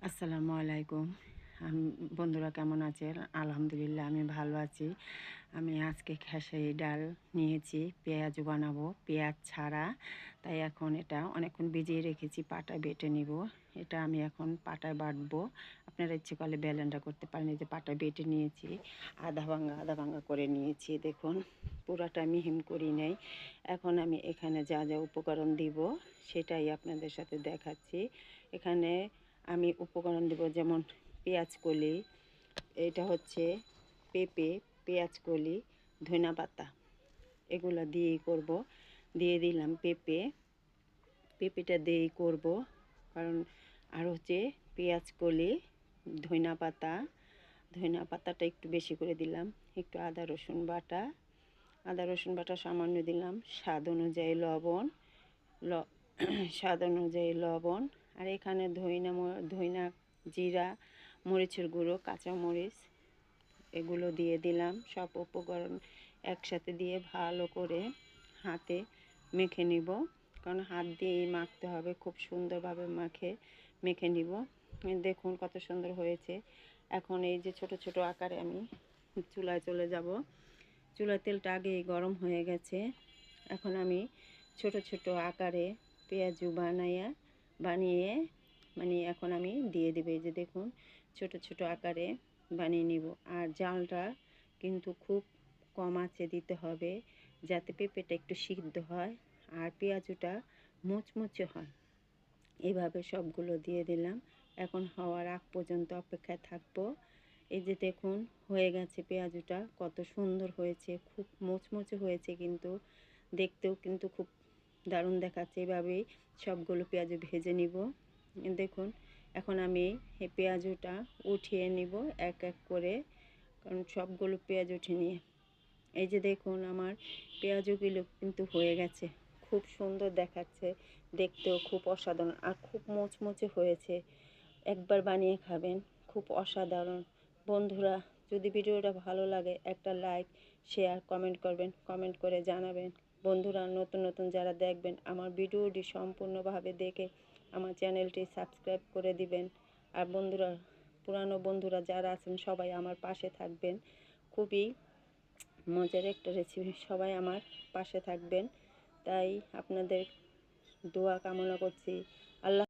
আসসালামু আলাইকুম। আম- বন্ধুরা কেমন আছেন? আলহামদুলিল্লাহ, আমি ভালো আছি। আমি আজকে খেসারি ডাল নিয়েছি, পেঁয়াজ বানাবো। পেঁয়াজ ছাড়া, তাই এখন এটা অনেকক্ষণ ভিজিয়ে রেখেছি, পাটায় বেটে নিব। এটা আমি এখন পাটায় বাটবো। আপনারা ইচ্ছে করলে ব্যালেন্ডা করতে পারেন যে পাটায় বেটে নিয়েছি আধা ভাঙ্গা আধা ভাঙ্গা করে নিয়েছি, দেখুন। পুরাটা মিহিম করি নেই। এখন আমি এখানে যা যা উপকরণ দিব, সেটাই আপনাদের সাথে দেখাচ্ছি। এখানে আমি উপকরণ দেব যেমন পেঁয়াজ কলি, এটা হচ্ছে পেঁপে, পেঁয়াজ কলি ধনা পাতা, এগুলো দিয়েই করব। দিয়ে দিলাম পেঁপে। পেঁপেটা দিয়েই করব, কারণ আর হচ্ছে পেঁয়াজ কলি ধনা পাতা ধনা পাতাটা একটু বেশি করে দিলাম, একটু আদা, রসুন বাটা। আদা, রসুন বাটা সামান্য দিলাম, স্বাদ অনুযায়ী লবণ, ল স্বাদ অনুযায়ী লবণ, আর এখানে ধইনা ধইনা জিরা, মরিচের গুঁড়ো, কাঁচা মরিচ, এগুলো দিয়ে দিলাম। সব উপকরণ একসাথে দিয়ে ভালো করে হাতে মেখে নিব। কারণ হাত দিয়েই মাখতে হবে, খুব সুন্দরভাবে মাখে, মেখে নিব। দেখুন কত সুন্দর হয়েছে। এখন এই যে ছোট ছোট আকারে আমি চুলায় চলে যাব। চুলার তেলটা আগেই গরম হয়ে গেছে। এখন আমি ছোট ছোট আকারে পেঁয়াজু বানাইয়া, বানিয়ে মানে এখন আমি দিয়ে দেবো। এই যে দেখুন, ছোট ছোট আকারে বানিয়ে নিব। আর জালটা কিন্তু খুব কম আঁচে দিতে হবে যাতে পেঁপেটা একটু সিদ্ধ হয় আর পেঁয়াজুটা মুচমুচে হয়। এভাবে সবগুলো দিয়ে দিলাম। এখন হওয়ার আগ পর্যন্ত অপেক্ষায় থাকব। এই যে দেখুন, হয়ে গেছে পেঁয়াজুটা। কত সুন্দর হয়েছে, খুব মুচমুচে হয়েছে কিন্তু, দেখতেও কিন্তু খুব দারুণ দেখাচ্ছে। এভাবেই সবগুলো পেঁয়াজ ভেজে নিব। দেখুন, এখন আমি এই পেঁয়াজটা উঠিয়ে নিব এক এক করে, কারণ সবগুলো পেঁয়াজ উঠে নিয়ে। এই যে দেখুন, আমার পেঁয়াজগুলো কিন্তু হয়ে গেছে। খুব সুন্দর দেখাচ্ছে, দেখতেও খুব অসাধারণ আর খুব মোচমোচে হয়েছে। একবার বানিয়ে খাবেন, খুব অসাধারণ। বন্ধুরা, যদি ভিডিওটা ভালো লাগে, একটা লাইক শেয়ার কমেন্ট করবেন কমেন্ট করে জানাবেন। বন্ধুরা, নতুন নতুন যারা দেখবেন, আমার ভিডিওটি সম্পূর্ণভাবে দেখে আমার চ্যানেলটি সাবস্ক্রাইব করে দিবেন। আর বন্ধুরা, পুরানো বন্ধুরা যারা আছেন, সবাই আমার পাশে থাকবেন। খুবই মজার একটা রেসিপি সবাই আমার পাশে থাকবেন। তাই আপনাদের দোয়া কামনা করছি। আল্লাহ